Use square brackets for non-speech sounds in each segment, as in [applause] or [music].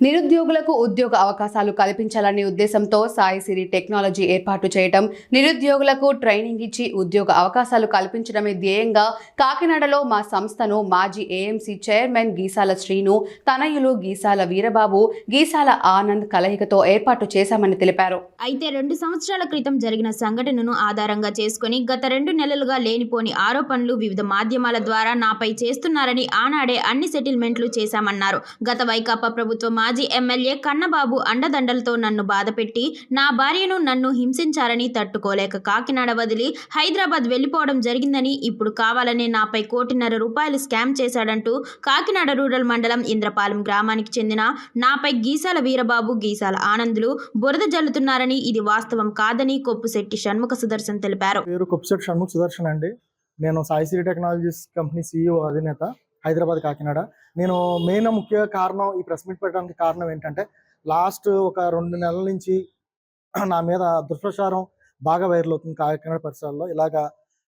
నిరుద్యోగులకు ఉద్యోగ అవకాశాలు కల్పించాలనే ఉద్దేశంతో సాయి సిరి టెక్నాలజీ ఏర్పాటు చేయడం నిరుద్యోగులకు ట్రైనింగ్ ఇచ్చి ఉద్యోగ అవకాశాలు కల్పించడమే ధ్యేయంగా కాకినాడలో మా సంస్థను మాజీ ఏఎంసీ చైర్మన్ గీసాల శ్రీను తనయులు గీసాల వీరబాబు గీసాల ఆనంద్ కలయికతో ఏర్పాటు చేశామని తెలిపారు. అయితే రెండు సంవత్సరాల క్రితం జరిగిన సంఘటనను ఆధారంగా చేసుకుని గత రెండు నెలలుగా లేనిపోని ఆరోపణలు వివిధ మాధ్యమాల ద్వారా నాపై చేస్తున్నారని ఆనాడే అన్ని సెటిల్మెంట్లు చేశామన్నారు. గత వైకాపా ప్రభుత్వం మాజీ ఎమ్మెల్యే కన్నబాబు అండదండలతో నన్ను బాధపెట్టి నా భార్యను నన్ను హింసించారని తట్టుకోలేక కాకినాడ వదిలి హైదరాబాద్ వెళ్ళిపోవడం జరిగిందని ఇప్పుడు కావాలనే నాపై కోటిన్నర రూపాయలు స్కామ్ చేశాడంటూ కాకినాడ రూరల్ మండలం ఇంద్రపాలెం గ్రామానికి చెందిన నాపై గీసాల వీరబాబు గీసాల ఆనందులు బురద జల్లుతున్నారని ఇది వాస్తవం కాదని కొప్పుశెట్టి షణ్ముఖ సుదర్శన్ తెలిపారు. పేరు సుదర్శన్ అండి. నేను సాయిశ్రీ టెక్నాలజీస్ కంపెనీ సీఈఓ అధినేత. హైదరాబాద్ కాకినాడ. నేను మెయిన్ ముఖ్య కారణం ఈ ప్రెస్ మీట్ పెట్టడానికి కారణం ఏంటంటే లాస్ట్ ఒక రెండు నెలల నుంచి [clears throat] నా మీద దుష్ప్రచారం బాగా వైరల్ అవుతుంది కాకినాడ పరిసరాల్లో. ఇలాగా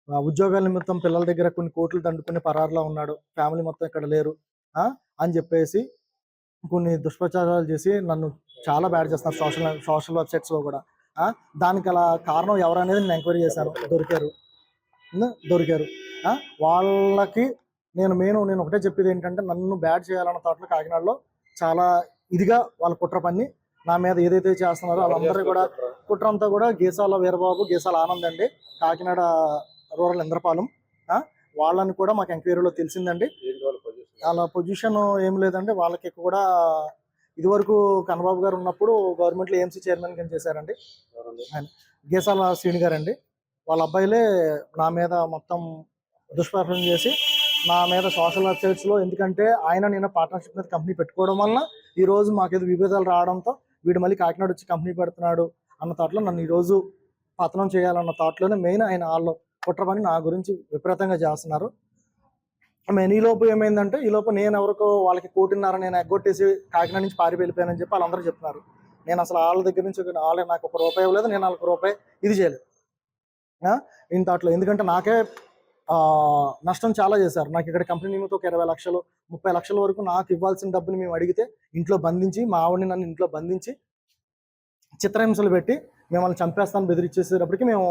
ఉద్యోగాల నిమిత్తం పిల్లల దగ్గర కొన్ని కోట్లు దండుకుని పరారులో ఉన్నాడు. ఫ్యామిలీ మొత్తం ఇక్కడ లేరు. అని చెప్పేసి కొన్ని దుష్ప్రచారాలు చేసి నన్ను చాలా బ్యాడ్ చేస్తున్నారు సోషల్ సోషల్ వెబ్సైట్స్లో కూడా. దానికి అలా కారణం ఎవరనేది నేను ఎంక్వైరీ చేశాను. దొరికారు. దొరికారు. వాళ్ళకి నేను మెయిన్ నేను ఒకటే చెప్పేది ఏంటంటే నన్ను బ్యాడ్ చేయాలన్న థాట్లో కాకినాడలో చాలా ఇదిగా వాళ్ళ కుట్ర పన్ని నా మీద ఏదైతే చేస్తున్నారో వాళ్ళందరూ కూడా కుట్ర? అంతా కూడా గీసాల వీరబాబు గీసాల ఆనంద్ అండి. కాకినాడ రూరల్ ఇంద్రపాలెం. వాళ్ళని కూడా మాకు ఎంక్వైరీలో తెలిసిందండి. వాళ్ళ పొజిషన్ ఏం లేదండి. వాళ్ళకి కూడా ఇదివరకు కన్నబాబు గారు ఉన్నప్పుడు గవర్నమెంట్లో ఏఎంసీ చైర్మన్ కింద చేశారండి. గీసాల శ్రీని గారండి. వాళ్ళ అబ్బాయిలే నా మీద మొత్తం దుష్ప్రచారం చేసి నా మీద సోషల్ వెబ్సైట్స్లో ఎందుకంటే ఆయన నేను పార్ట్నర్షిప్ మీద కంపెనీ పెట్టుకోవడం వలన ఈ రోజు మాకేదో విభేదాలు రావడంతో వీడు మళ్ళీ కాకినాడ వచ్చి కంపెనీ పెడుతున్నాడు అన్న థాట్లో నన్ను ఈరోజు పతనం చేయాలన్న థాట్లోనే మెయిన్ ఆయన వాళ్ళు కుట్ర పని నా గురించి విపరీతంగా చేస్తున్నారు. మెయిన్ ఈ లోపు ఏమైందంటే ఈ లోపు నేను ఎవరికో వాళ్ళకి కోటిన్నర నేను ఎగ్గొట్టేసి కాకినాడ నుంచి పారి వెళ్ళిపోయానని చెప్పి వాళ్ళందరూ చెప్తున్నారు. నేను అసలు వాళ్ళ దగ్గర నుంచి వాళ్ళే నాకు ఒక రూపాయి ఇవ్వలేదు నేను వాళ్ళకి రూపాయి ఇది చేయలేదు. ఇంత అట్లా ఎందుకంటే నాకే నష్టం చాలా చేశారు. నాకు ఇక్కడ కంపెనీ నిమిత్తం ఒక ఇరవై లక్షలు ముప్పై లక్షల వరకు నాకు ఇవ్వాల్సిన డబ్బుని మేము అడిగితే ఇంట్లో బంధించి మా ఆవిడని నన్ను ఇంట్లో బంధించి చిత్రహింసలు పెట్టి మిమ్మల్ని చంపేస్తాను బెదిరించేసేటప్పటికి మేము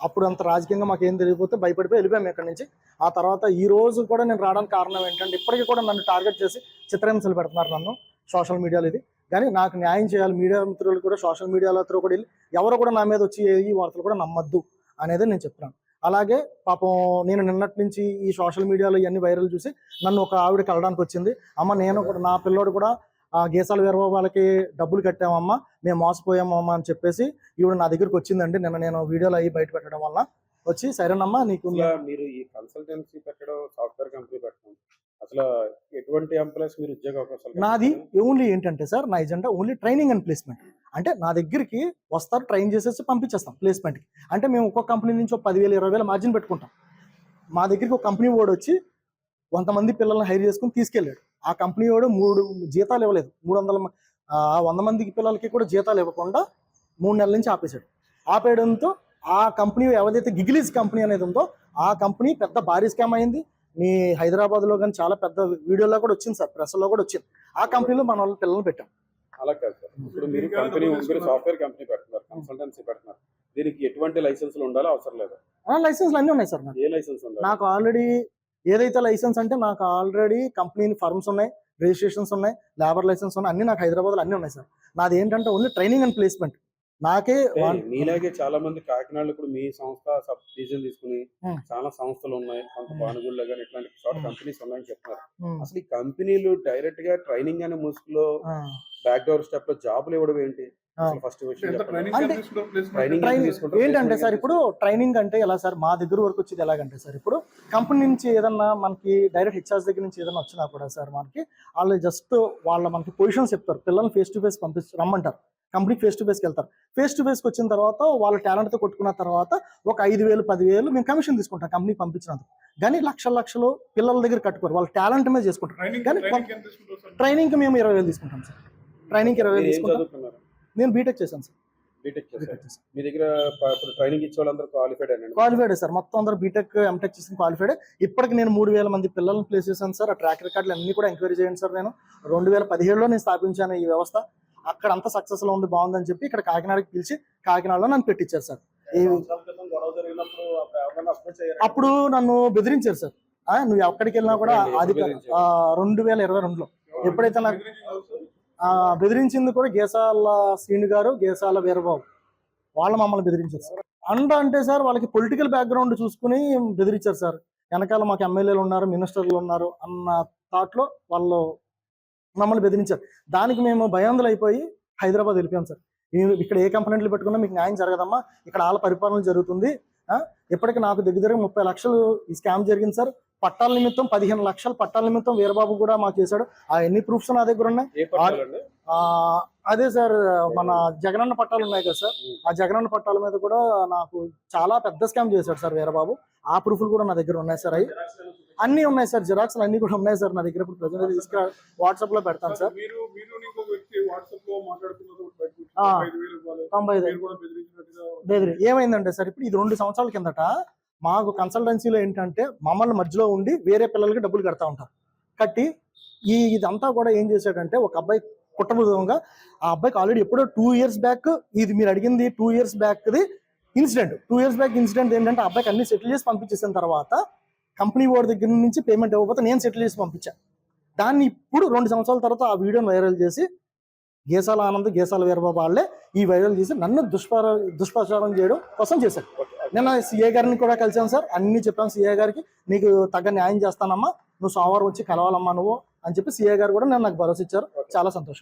అప్పుడు అంత రాజకీయంగా మాకు ఏం తెలియకపోతే భయపడిపోయి వెళ్ళిపోయాము ఇక్కడ నుంచి. ఆ తర్వాత ఈ రోజు కూడా నేను రావడానికి కారణం ఏంటంటే ఇప్పటికీ కూడా నన్ను టార్గెట్ చేసి చిత్రహింసలు పెడుతున్నారు నన్ను సోషల్ మీడియాలో ఇది. కానీ నాకు న్యాయం చేయాలి మీడియా మిత్రులు కూడా సోషల్ మీడియాలో త్రూ కూడా వెళ్ళి ఎవరు కూడా నా మీద వచ్చి ఈ వార్తలు కూడా నమ్మద్దు అనేది నేను చెప్తున్నాను. అలాగే పాపం నేను నిన్నటి నుంచి ఈ సోషల్ మీడియాలో ఇవన్నీ వైరల్ చూసి నన్ను ఒక ఆవిడ కలడానికి వచ్చింది. అమ్మ నేను కూడా నా పిల్లోడు కూడా ఆ గీసాల వీరబాబు వాళ్ళకి డబ్బులు కట్టామమ్మా మేము మోసపోయామమ్మా అని చెప్పేసి ఈవిడ నా దగ్గరికి వచ్చిందండి. నిన్న నేను వీడియోలు అవి బయట పెట్టడం వల్ల వచ్చి సరేనమ్మా నీకు మీరు ఈ కన్సల్టెన్సీ పెట్టడం సాఫ్ట్వేర్ కంపెనీ పెట్టడం అసలు ఎటువంటి ఎంప్లాయీస్ మీరు ఉద్యోగ అవకాశాలు నాది? ఓన్లీ ఏంటంటే సార్ నా agenda only training and placement అంటే నా దగ్గరికి వస్తారు ట్రైన్ చేసేసి పంపించేస్తాం ప్లేస్మెంట్కి అంటే మేము ఒక్కొక్క కంపెనీ నుంచి ఒక పదివేలు ఇరవై వేల మార్జిన్ పెట్టుకుంటాం. మా దగ్గరికి ఒక కంపెనీ వాడు వచ్చి వందమంది పిల్లల్ని హైర్ చేసుకుని తీసుకెళ్ళాడు. ఆ కంపెనీ వాడు మూడు జీతాలు ఇవ్వలేదు. మూడు వందల వంద మందికి పిల్లలకి కూడా జీతాలు ఇవ్వకుండా మూడు నెలల నుంచి ఆపేశాడు. ఆపేయడంతో ఆ కంపెనీ ఏదైతే గిగిలీస్ కంపెనీ అనేది ఉందో ఆ కంపెనీ పెద్ద భారీ స్కామ్ అయింది. మీ హైదరాబాద్లో కానీ చాలా పెద్ద వీడియోలో కూడా వచ్చింది సార్ ప్రెస్లో కూడా వచ్చింది. ఆ కంపెనీలో మన వాళ్ళ పిల్లల్ని పెట్టాం. అలా కాదు సార్. ఇప్పుడు మీరు కంపెనీ సాఫ్ట్వేర్ కంపెనీ పెడుతున్నారు కన్సల్టెన్సీ పెడుతున్నారు. దీనికి ఎటువంటి లైసెన్స్లు ఉండాలో అవసరం లేదు. ఆ లైసెన్స్లు అన్నీ ఉన్నాయి సార్ నాకు. ఏ లైసెన్స్ ఉండాలి? నాకు ఆల్రెడీ ఏదైతే లైసెన్స్ అంటే నాకు ఆల్రెడీ కంపెనీ ఫర్మ్స్ ఉన్నాయి రిజిస్ట్రేషన్స్ ఉన్నాయి లేబర్ లైసెన్స్ ఉన్నాయి అన్ని నాకు హైదరాబాద్లో అన్నీ ఉన్నాయి సార్. నాది ఏంటంటే ఓన్లీ ట్రైనింగ్ అండ్ ప్లేస్మెంట్. నాకే మీలాగే చాలా మంది కాకినాడలో ఇప్పుడు మీ సంస్థ సబ్ డివిజన్ తీసుకుని. చాలా సంస్థలు ఉన్నాయి. కొంత. బానుగుల్లో కానీ ఇట్లాంటి షార్ట్. కంపెనీస్ ఉన్నాయని చెప్తున్నారు. అసలు ఈ కంపెనీలు డైరెక్ట్గా ట్రైనింగ్ అనే ముసుగులో బ్యాక్ డోర్ స్టెప్లో జాబులు ఇవ్వడం ఏంటి? ఏంటంటే సార్ ఇప్పుడు ట్రైనింగ్ అంటే ఎలా సార్? మా దగ్గర వరకు వచ్చేది ఎలాగంటే సార్ ఇప్పుడు కంపెనీ నుంచి ఏదన్నా మనకి డైరెక్ట్ హెచ్ఆర్స్ దగ్గర నుంచి ఏదైనా వచ్చినా కూడా సార్ మనకి వాళ్ళు జస్ట్ వాళ్ళ మనకి పొజిషన్స్ చెప్తారు. పిల్లల్ని ఫేస్ టు ఫేస్ పంపిస్తారు రమ్మంటారు. కంపెనీ ఫేస్ టు ఫేస్కి వెళ్తారు. ఫేస్ టు ఫేస్కి వచ్చిన తర్వాత వాళ్ళ టాలెంట్తో కొట్టుకున్న తర్వాత ఒక ఐదు వేలు పదివేలు మేము కమిషన్ తీసుకుంటాం కంపెనీ పంపించినందుకు. కానీ లక్షల లక్షలు పిల్లల దగ్గర కట్టుకోరు. వాళ్ళ టాలెంట్ మీద చేసుకుంటారు. ట్రైనింగ్ కానీ ట్రైనింగ్కి మేము ఇరవై వేలు తీసుకుంటాం సార్. ట్రైనింగ్కి ఇరవై వేలు తీసుకుంటాం. నేను బీటెక్ చేశాను సార్. బీటెక్ మీ దగ్గర ట్రైనింగ్ ఇచ్చే వాళ్ళందరూ క్వాలిఫైడ్ అండి? Qualified sir. మొత్తం అందరూ బీటెక్ ఎంటెక్ చేసిన క్వాలిఫైడ్ ఇప్పటికి నేను మూడు వేల మంది పిల్లల్ని ప్లేస్ చేశాను సార్. ఆ ట్రాక్ రికార్డులు అన్ని కూడా ఎంక్వైరీ చేయండి సార్ నేను. రెండు వేల పదిహేడులో నేను స్థాపించాను ఈ వ్యవస్థ. అక్కడ అంతా సక్సెస్లో ఉంది బాగుందని చెప్పి ఇక్కడ కాకినాడకి పిలిచి కాకినాడలో నన్ను పెట్టించారు సార్. ఈ అప్పుడు నన్ను బెదిరించారు సార్. ఆ, నువ్వు ఎక్కడికి వెళ్ళినా కూడా అది? రెండు వేల ఇరవై రెండులో. ఎప్పుడైతే నాకు ఆ, బెదిరించింది కూడా గేసాల శ్రీను గారు గేసాల వీరబాబు. వాళ్ళు మమ్మల్ని బెదిరించారు సార్. అండ అంటే సార్ వాళ్ళకి పొలిటికల్ బ్యాక్గ్రౌండ్ చూసుకుని బెదిరించారు సార్. వెనకాల మాకు ఎమ్మెల్యేలు ఉన్నారు మినిస్టర్లు ఉన్నారు అన్న థాట్లో వాళ్ళు మమ్మల్ని బెదిరించారు. దానికి మేము భయాందులు అయిపోయి హైదరాబాద్ వెళ్ళిపోయాం సార్. నేను ఇక్కడ ఏ కంప్లైంట్లు పెట్టుకున్నా మీకు న్యాయం జరగదమ్మా. ఇక్కడ వాళ్ళ పరిపాలన జరుగుతుంది. ఇప్పటికి నాకు దగ్గర దగ్గర ముప్పై లక్షలు ఈ స్కామ్ జరిగింది సార్. పట్టాల నిమిత్తం పదిహేను లక్షలు పట్టాల నిమిత్తం వీరబాబు కూడా మాకు చేశాడు. ఆ ఎన్ని ప్రూఫ్స్ నా దగ్గర ఉన్నాయి? అదే సార్ మన జగనన్న పట్టాలు ఉన్నాయి కదా సార్. ఆ జగనన్న పట్టాల మీద కూడా నాకు చాలా పెద్ద స్కామ్ చేశాడు సార్ వీరబాబు. ఆ ప్రూఫ్లు కూడా నా దగ్గర ఉన్నాయి సార్. అవి అన్ని ఉన్నాయి సార్ జిరాక్స్లు అన్ని కూడా ఉన్నాయి సార్ నా దగ్గర. ఇప్పుడు ప్రజెంట్ తీసుకురా వాట్సాప్లో పెడతాను సార్. తొంభై ఐదు ఏమైందంటే సార్ ఇప్పుడు ఇది రెండు సంవత్సరాల కిందట మాకు కన్సల్టెన్సీలో ఏంటంటే మమ్మల్ని మధ్యలో ఉండి వేరే పిల్లలకి డబ్బులు కడతా ఉంటారు. కట్టి ఈ ఇదంతా కూడా ఏం చేశాడంటే ఒక అబ్బాయి కుట్రబుద్ధంగా ఆ అబ్బాయికి ఆల్రెడీ ఎప్పుడో టూ ఇయర్స్ బ్యాక్ ఇది మీరు అడిగింది two years బ్యాక్ది incident two years back incident ఏంటంటే ఆ అబ్బాయికి అన్ని సెటిల్ చేసి పంపించేసిన తర్వాత కంపెనీ వాడి దగ్గర నుంచి పేమెంట్ ఇవ్వకపోతే నేను సెటిల్ చేసి పంపించా. దాన్ని ఇప్పుడు రెండు సంవత్సరాల తర్వాత ఆ వీడియోని వైరల్ చేసి గేసాల ఆనంద్ గేసాల వీరబాబు వాళ్ళే ఈ వైరల్ చేసి నన్ను దుష్ప దుష్ప్రచారం చేయడం కోసం చేశారు. నేను సిఏ గారిని కూడా కలిసాను సార్. అన్ని చెప్పాను సిఏ గారికి. నీకు తగ్గ న్యాయం చేస్తానమ్మా. నువ్వు సోమవారం వచ్చి కలవాలమ్మా నువ్వు అని చెప్పి సిఏ గారు కూడా నేను నాకు భరోసా ఇచ్చారు. చాలా సంతోషం.